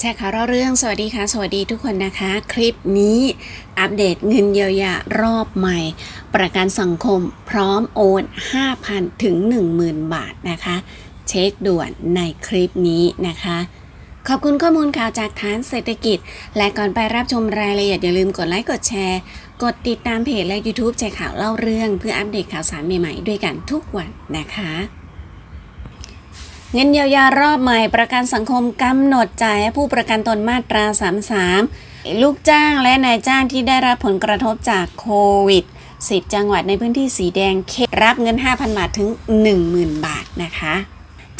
แชร์ข่าวเล่าเรื่อง สวัสดีค่ะ สวัสดีทุกคนนะคะ คลิปนี้อัปเดตเงินเยียวยารอบใหม่ ประกันสังคมพร้อมโอน 5,000 ถึง 10,000 บาทนะคะ เช็คด่วนในคลิปนี้นะคะ ขอบคุณข้อมูลข่าวจากฐานเศรษฐกิจ และก่อนไปรับชมรายละเอียดอย่าลืมกดไลค์กดแชร์ กดติดตามเพจและ YouTube แชร์ข่าวเล่าเรื่อง เพื่ออัปเดตข่าวสารใหม่ๆด้วยกันทุกวันนะคะ เงินเยียวยารอบใหม่ประกันสังคมกำหนดจ่ายให้ผู้ประกันตนมาตรา 33 ลูกจ้างและนายจ้างที่ได้รับผลกระทบจากโควิด 10 จังหวัดในพื้นที่สีแดงเข้มรับเงิน 5,000 บาทถึง 10,000 บาทนะคะ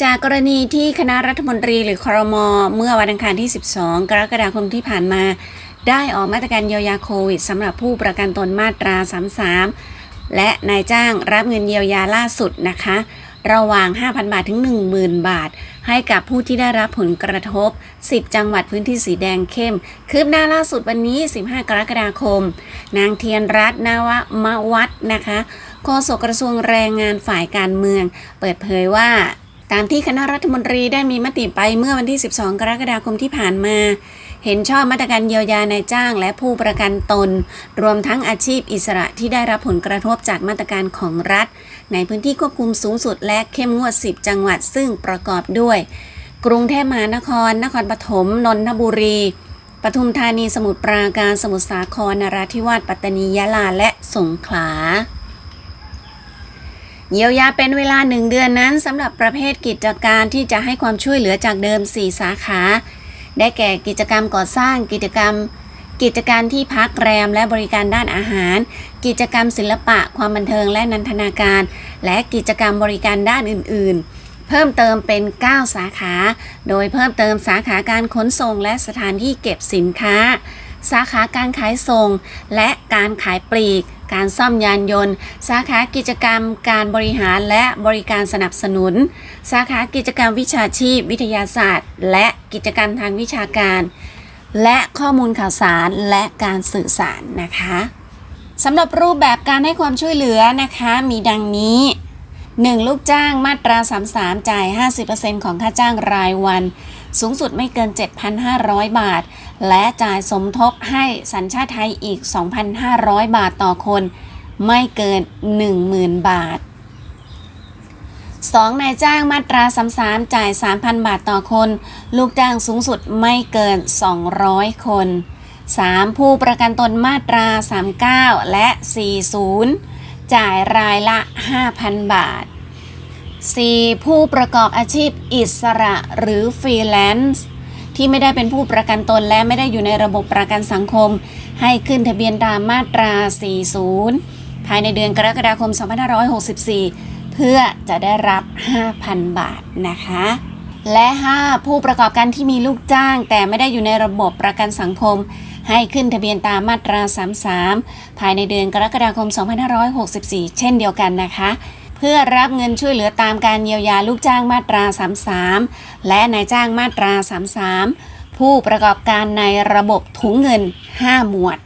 จากกรณีที่คณะรัฐมนตรีหรือครม เมื่อวันอังคารที่ 12 กรกฎาคมที่ผ่านมา ได้ออกมาตรการเยียวยาโควิดสำหรับผู้ประกันตนมาตรา 33 และนายจ้างรับเงินเยียวยาล่าสุดนะคะ ระหว่าง 5,000 บาทถึง 10,000 บาท ให้กับผู้ที่ได้รับผลกระทบ 10 จังหวัดพื้นที่สีแดงเข้ม คืบหน้าล่าสุดวันนี้ 15 กรกฎาคม นางเทียนรัตน์นวมวัฒน์นะคะโฆษกกระทรวงแรงงานฝ่ายการเมือง เปิดเผยว่า ตามที่คณะรัฐมนตรีได้มีมติไปเมื่อวันที่ 12 กรกฎาคมที่ผ่านมา เห็นชอบมาตรการเยียวยานายจ้างและผู้ประกันตน รวมทั้งอาชีพอิสระที่ได้รับผลกระทบจากมาตรการของรัฐ ในพื้นที่ควบคุมสูงสุดและเข้มงวด 10 จังหวัดซึ่งประกอบด้วย กรุงเทพมหานคร นครปฐม นนทบุรีปทุมธานีสมุทรปราการสมุทรสาครนราธิวาสปัตตานียะลาและสงขลา เยียวยาเป็นเวลา 1 เดือนนั้นสำหรับประเภทกิจการที่จะให้ความช่วยเหลือจากเดิม 4 สาขา ได้แก่กิจกรรมก่อสร้าง กิจกรรม กิจการที่พักแรมและบริการด้านอาหาร กิจกรรมศิลปะ ความบันเทิงและนันทนาการ และกิจกรรมบริการด้านอื่น ๆ เพิ่มเติมเป็น 9 สาขา โดยเพิ่มเติมสาขาการขนส่งและสถานที่เก็บสินค้า สาขาการขายส่ง และการขายปลีก การซ่อมยานยนต์ สาขากิจกรรม การบริหารและบริการสนับสนุน สาขากิจกรรมวิชาชีพ วิทยาศาสตร์ และกิจกรรมทางวิชาการ และข้อมูลข่าวสารและการสื่อสารนะคะสำหรับรูปแบบการให้ความช่วยเหลือนะคะมีดังนี้ 1. ลูกจ้างมาตรา 33 จ่าย 50%ของค่าจ้างรายวัน สูงสุดไม่เกิน 7,500 บาท และจ่ายสมทบให้สัญชาติไทยอีก 2,500 บาทต่อคน ไม่เกิน 10,000 บาท 2. นายจ้างมาตรา 33 จ่าย 3,000 บาทต่อคน ลูกจ้างสูงสุดไม่เกิน 200 คน 3. ผู้ประกันตนมาตรา 39 และ 40 จ่ายรายละ 5,000 บาท 4. ผู้ประกอบอาชีพอิสระหรือฟรีแลนซ์ ที่ไม่ได้เป็นผู้ประกันตนและไม่ได้อยู่ในระบบประกันสังคม ให้ขึ้นทะเบียนตามมาตรา 40 ภายในเดือนกรกฎาคม 2564 เพื่อจะได้รับ 5,000 บาทนะคะ และ 5. ผู้ประกอบการที่มีลูกจ้าง แต่ไม่ได้อยู่ในระบบประกันสังคม ให้ขึ้นทะเบียนตามมาตรา 33 ภายในเดือนกรกฎาคม 2564 เช่นเดียวกันนะคะ เพื่อรับเงินช่วยเหลือตามการเยียวยาลูกจ้างมาตรา 33 และนายจ้างมาตรา 33 ผู้ประกอบการในระบบถุงเงิน 5 หมวด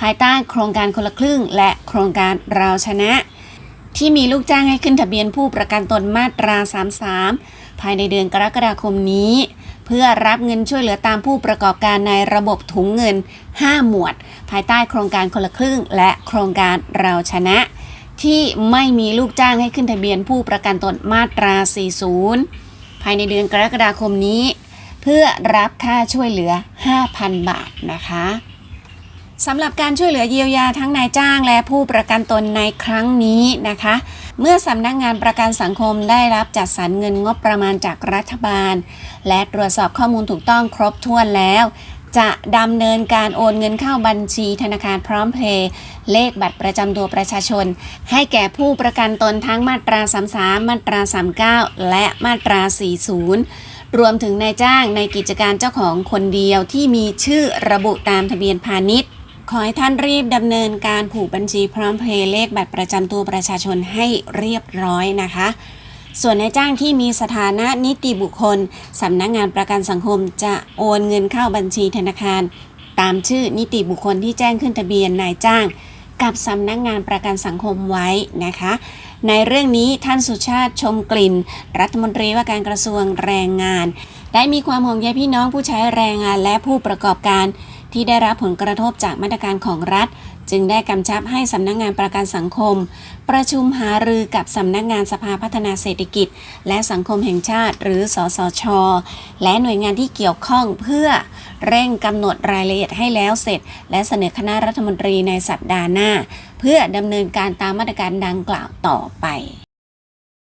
ภายใต้โครงการคนละครึ่ง และโครงการเราชนะ ที่มีลูกจ้างให้ขึ้นทะเบียนผู้ประกันตนมาตรา 33 ภายในเดือนกรกฎาคมนี้ เพื่อรับเงินช่วยเหลือตามผู้ประกอบการในระบบถุงเงิน 5 หมวด ภายใต้โครงการคนละครึ่ง และโครงการเราชนะ ที่ไม่มีลูกจ้างให้ขึ้นทะเบียนผู้ประกันตนมาตรา 40 ภายในเดือนกรกฎาคมนี้ เพื่อรับค่าช่วยเหลือ 5,000 บาทนะคะสำหรับการช่วยเหลือเยียวยาทั้งนายจ้างและผู้ประกันตนในครั้งนี้นะคะ เมื่อสำนักงานประกันสังคมได้รับจัดสรรเงินงบประมาณจากรัฐบาล และตรวจสอบข้อมูลถูกต้องครบถ้วนแล้ว จะดำเนินการโอนเงินเข้าบัญชีธนาคารพร้อมเพย์เลขบัตรประจำตัวประชาชน ให้แก่ผู้ประกันตนทั้งมาตรา 33 มาตรา 39 และมาตรา 40 รวมถึงนายจ้างในกิจการเจ้าของคนเดียวที่มีชื่อระบุตามทะเบียนพาณิชย์ขอให้ท่านรีบดำเนินการผูกบัญชีพร้อมเพย์เลขบัตรประจำตัวประชาชนให้เรียบร้อยนะคะ ส่วนนายจ้างที่มีสถานะนิติบุคคลสำนักงานประกันสังคมจะโอนเงินเข้าบัญชีธนาคาร ตามชื่อนิติบุคคลที่แจ้งขึ้นทะเบียนนายจ้าง กับสำนักงานประกันสังคมไว้นะคะ ในเรื่องนี้ท่านสุชาติชมกลิ่น รัฐมนตรีว่าการกระทรวงแรงงาน ได้มีความห่วงใยพี่น้องผู้ใช้แรงงานและผู้ประกอบการที่ได้รับผลกระทบจากมาตรการของรัฐ จึงได้กำชับให้สำนักงานประกันสังคม ประชุมหารือกับสำนักงานสภาพัฒนาเศรษฐกิจ และสังคมแห่งชาติ หรือสสช และหน่วยงานที่เกี่ยวข้องเพื่อเร่งกำหนดรายละเอียดให้แล้วเสร็จ และเสนอคณะรัฐมนตรีในสัปดาห์หน้า เพื่อดำเนินการตามมาตรการดังกล่าวต่อไป